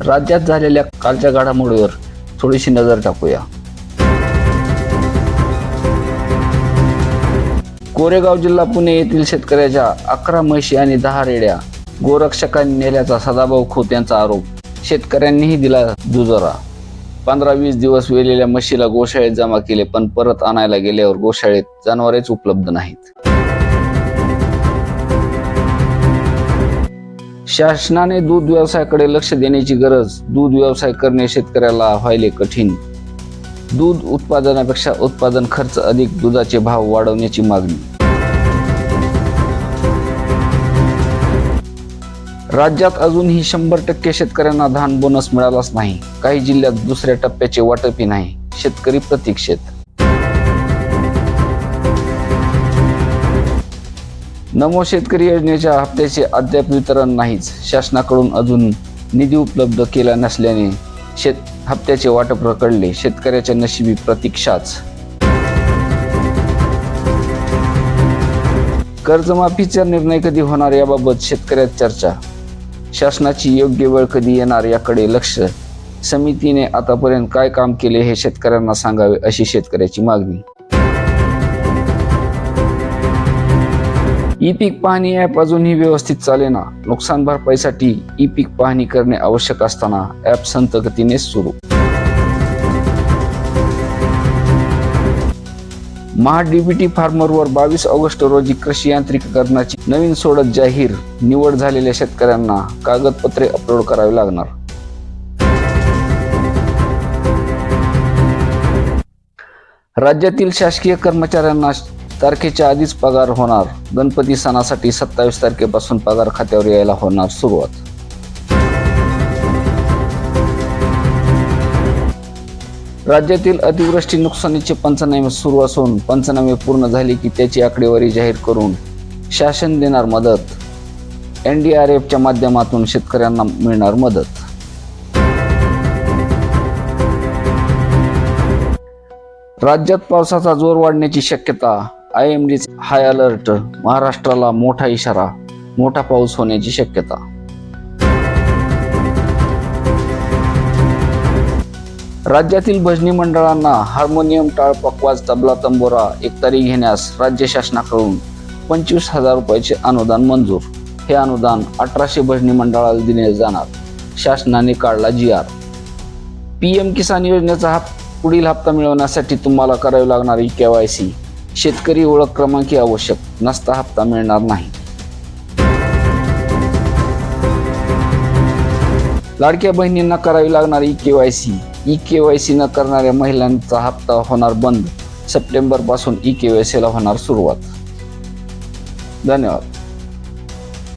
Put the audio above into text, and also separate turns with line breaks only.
राज्यात झालेल्या कालच्या घडामोडीवर थोडीशी नजर टाकूया. कोरेगाव जिल्हा पुणे येथील शेतकऱ्याच्या अकरा म्हशी आणि दहा रेड्या गोरक्षकांनी नेल्याचा सदाभाऊ खोत यांचा आरोप. शेतकऱ्यांनीही दिला दुजोरा. पंधरा वीस दिवस वेलेल्या म्हशीला गोशाळेत जमा केले पण परत आणायला गेल्यावर गोशाळेत जनावरेच उपलब्ध नाहीत. शासनाने दूध व्यवसायाकडे लक्ष देण्याची गरज दूध व्यवसाय करणे शेतकऱ्याला व्हायले कठीण. दूध उत्पादनापेक्षा उत्पादन खर्च अधिक दुधाचे भाव वाढवण्याची मागणी. राज्यात अजूनही शंभर टक्के शेतकऱ्यांना धान बोनस मिळालाच नाही. काही जिल्ह्यात दुसऱ्या टप्प्याचे वाटपही नाही. शेतकरी प्रतीक्षेत. नमो शेतकरी योजनेच्या हप्त्याचे अद्याप वितरण नाहीच. शासनाकडून अजून निधी उपलब्ध केला नसल्याने शेत हप्त्याचे वाटप रखडले. शेतकऱ्याच्या नशिबी प्रतीक्षाच. कर्जमाफीचा निर्णय कधी होणार याबाबत शेतकऱ्यात चर्चा. शासनाची योग्य वेळ कधी येणार याकडे लक्ष. समितीने आतापर्यंत काय काम केले हे शेतकऱ्यांना सांगावे अशी शेतकऱ्याची मागणी. ई पीक पाहणी ॲप अजूनही व्यवस्थित चालेना. नुकसान भरपाईसाठी ई पीक पाहणी करणे आवश्यक असताना ॲप संत गतीने सुरू महाडीबीटी फार्मरवर बावीस ऑगस्ट रोजी कृषी यांत्रिकीकरणाची नवीन सोडत जाहीर. निवड झालेल्या शेतकऱ्यांना कागदपत्रे अपलोड करावी लागणार. राज्यातील शासकीय कर्मचाऱ्यांना तारखेच्या आधीच पगार होणार. गणपती सणासाठी सत्तावीस तारखेपासून पगार खात्यावर यायला होणार सुरुवात. राज्यातील अतिवृष्टी नुकसानीचे पंचनामे सुरू असून पंचनामे पूर्ण झाले की त्याची आकडेवारी जाहीर करून शासन देणार मदत. एन डी आर एफच्या माध्यमातून शेतकऱ्यांना मिळणार मदत. राज्यात पावसाचा जोर वाढण्याची शक्यता I M D high alert महाराष्ट्राला मोठा इशारा मोठा पाऊस होण्याची शक्यता. राज्यातील भजनी मंडळांना हार्मोनियम टाळ पकवाज तबला तंबोरा एकतारी घेण्यास राज्य शासनाकडून पंचवीस हजार रुपयाचे अनुदान मंजूर. हे अनुदान अठराशे भजनी मंडळाला दिले जाणार. शासनाने काढला G R. P M Kisan योजनेचा हा पुढील हप्ता मिळवण्यासाठी तुम्हाला करावी लागणारी के वाय सी. शेतकरी ओळख क्रमांक आवश्यक. नसता हप्ता मिळणार नाही. लाडक्या बहिणींना करावी लागणार E K Y C. E K Y C न करणाऱ्या महिलांचा हप्ता होणार बंद. सप्टेंबरपासून ई के वाय सीला होणार सुरुवात. धन्यवाद.